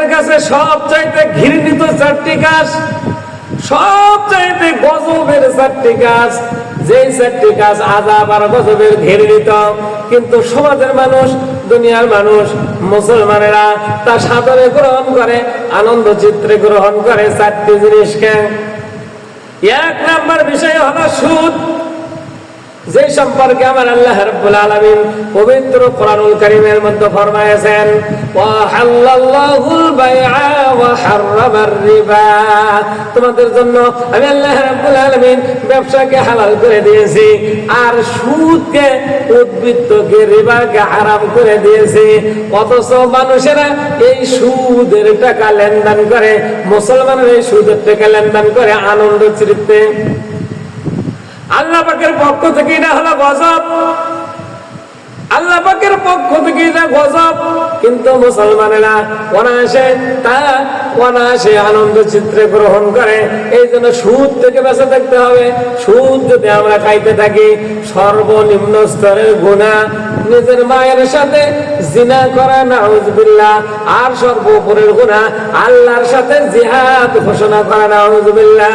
পাকের কাছে সব চাইতে ঘৃণিত চারটি কাজ সব চাইতে গজবের চারটি কাজ। যেই চারটি কাজ আজাব আর গজবের ঘৃণিত, কিন্তু সমাজের মানুষ, দুনিয়ার মানুষ, মুসলমানেরা তা সাদরে গ্রহণ করে, আনন্দ চিত্রে গ্রহণ করে চারটি জিনিসকে। এক নাম্বার বিষয় হলো সুদ। যে সম্পর্কে আমার আল্লাহ রাব্বুল আলামিন পবিত্র কোরআনুল কারীমের মধ্যে ফরমায়েছেন, ওয়া হাল্লাল্লাহুল বাইআ ওয়া হাররামার রিবা। তোমাদের জন্য আমি আল্লাহ রাব্বুল আলামিন ব্যবসাকে হালাল করে দিয়েছি, আর সুদকে উদ্বৃত্তকে, রিবাকে হারাম করে দিয়েছি। অথচ মানুষেরা এই সুদের টাকা লেনদেন করে, মুসলমানেরা এই সুদের টাকা লেনদেন করে আনন্দ চিত্তে আল্লাহ পক্ষ থেকে এটা হলো গজব। আল্লাহ পক্ষ থেকে এটা গজব। কিন্তু মুসলমানেরা অনায়াসে তা অনায়াসে আনন্দ চিত্রে গ্রহণ করে। এই জন্য সুদ থেকে বেঁচে থাকতে হবে। সুদ যদি আমরা খাইতে থাকি, সর্বনিম্ন স্তরের গুণা নিজের মায়ের সাথে জিনা করা, নাউজবিল্লাহ, আর সর্বোপরের গুণা আল্লাহর সাথে জিহাদ ঘোষণা করা, নাউজবিল্লাহ।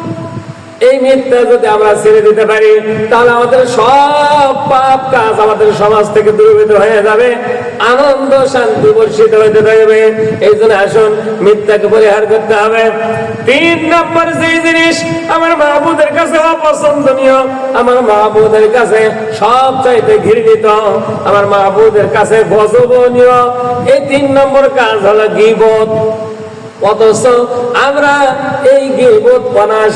এই মিথ্যা যদি আমরা ছেড়ে দিতে পারি, তাহলে আমাদের সব পাপ কাজ আমাদের সমাজ থেকে দূরীভূত হয়ে যাবে। আনন্দ, শান্তি বর্ষিত হইতে থাকবে। এই জন্য আসুন, মিথ্যাকে পরিহার করতে হবে। তিন নম্বর যে জিনিস, আমার মাহবুদের কাছে অপছন্দনীয়। আমার মাহবুদের কাছে সব চাইতে ঘৃণিত। আমার মাহবুদের কাছে গজবনীয় এই তিন নম্বর কাজ হলো গিবত। অথচ আমরা এই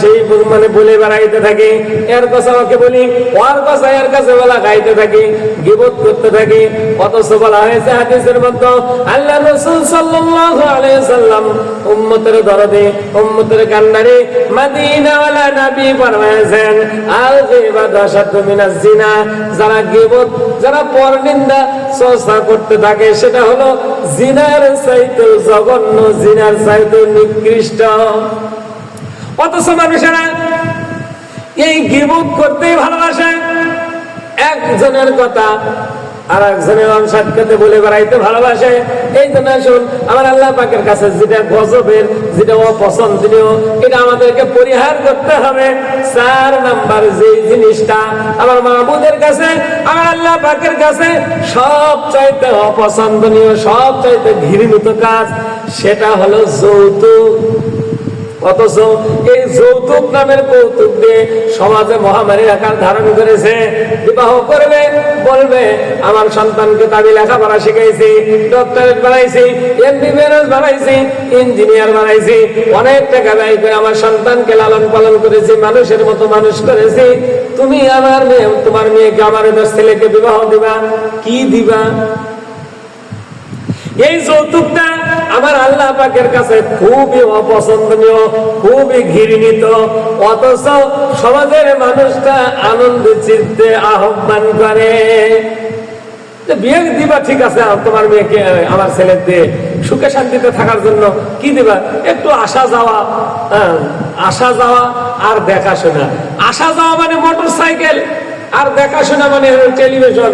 সেই মানে বলে বেড়াইতে থাকি। এর আমাকে বলি, ওর এর কাছে বলা গাইতে থাকি করতে থাকি। অথচ বলা হয়েছে হাদিসের মধ্যে আল্লাহ রসুল সাল্লাম উম্মতের দরদে, উম্মতের কান্নারে আল জিনা। যারা গিবত, যারা পরনিন্দা চর্চা করতে থাকে, সেটা হলো জিনার চাইতে জঘন্য জিনার নিকৃষ্ট। অথচ মানুষেরা এই গিবুক করতেই ভালোবাসে। একজনের কথা আর একজনের সাক্ষাতে বলে বেড়াইতে ভালোবাসে। এই জন্য আসুন, আমার আল্লাহ পাকের কাছে যেটা গজবের, যেটা অপছন্দনীয়, এটা আমাদেরকে পরিহার করতে হবে। চার নাম্বার যে জিনিসটা আমার মাহবুদের কাছে, আমার আল্লাহ পাকের কাছে সব চাইতে অপছন্দনীয় সব চাইতে ঘৃণিত কাজ, সেটা হলো যৌতুক। অথচ এই যৌতুক নামের কৌতুক দিয়ে সমাজে মহামারীর আকার ধারণ করেছে। বিবাহ করবে, বলবে, আমার সন্তানকে লেখাপড়া শিখাইছি ডক্টরেট বানাইছি বানাইছি ইঞ্জিনিয়ার বানাইছি, অনেক টাকা ব্যয় করে আমার সন্তানকে লালন পালন করেছি, মানুষের মতো মানুষ করেছি। তুমি আমার মেয়ে, তোমার মেয়েকে, আমার ছেলেকে বিবাহ দিবা, কি দিবা? এই যৌতুকটা আমার আল্লাহ পাকের কাছে খুবই অপছন্দনীয়, খুবই ঘৃণিত, অথচ সমাজের মানুষটা আনন্দ চিত্তে আহ্বান করে। বিয়ে দিবা ঠিক আছে তোমার মেয়েকে আমার ছেলের দিয়ে সুখে শান্তিতে থাকার জন্য কি দিবা? একটু আসা যাওয়া আসা যাওয়া আর দেখাশোনা। আসা যাওয়া মানে মোটর সাইকেল আর দেখাশোনা মানে টেলিভিশন।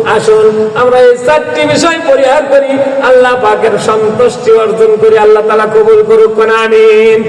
আসুন, আমরা এই চারটি বিষয় পরিহার করি। আল্লাহ পাকের সন্তুষ্টি অর্জন করি, আল্লাহ তালা কবুল করুক না আমিন।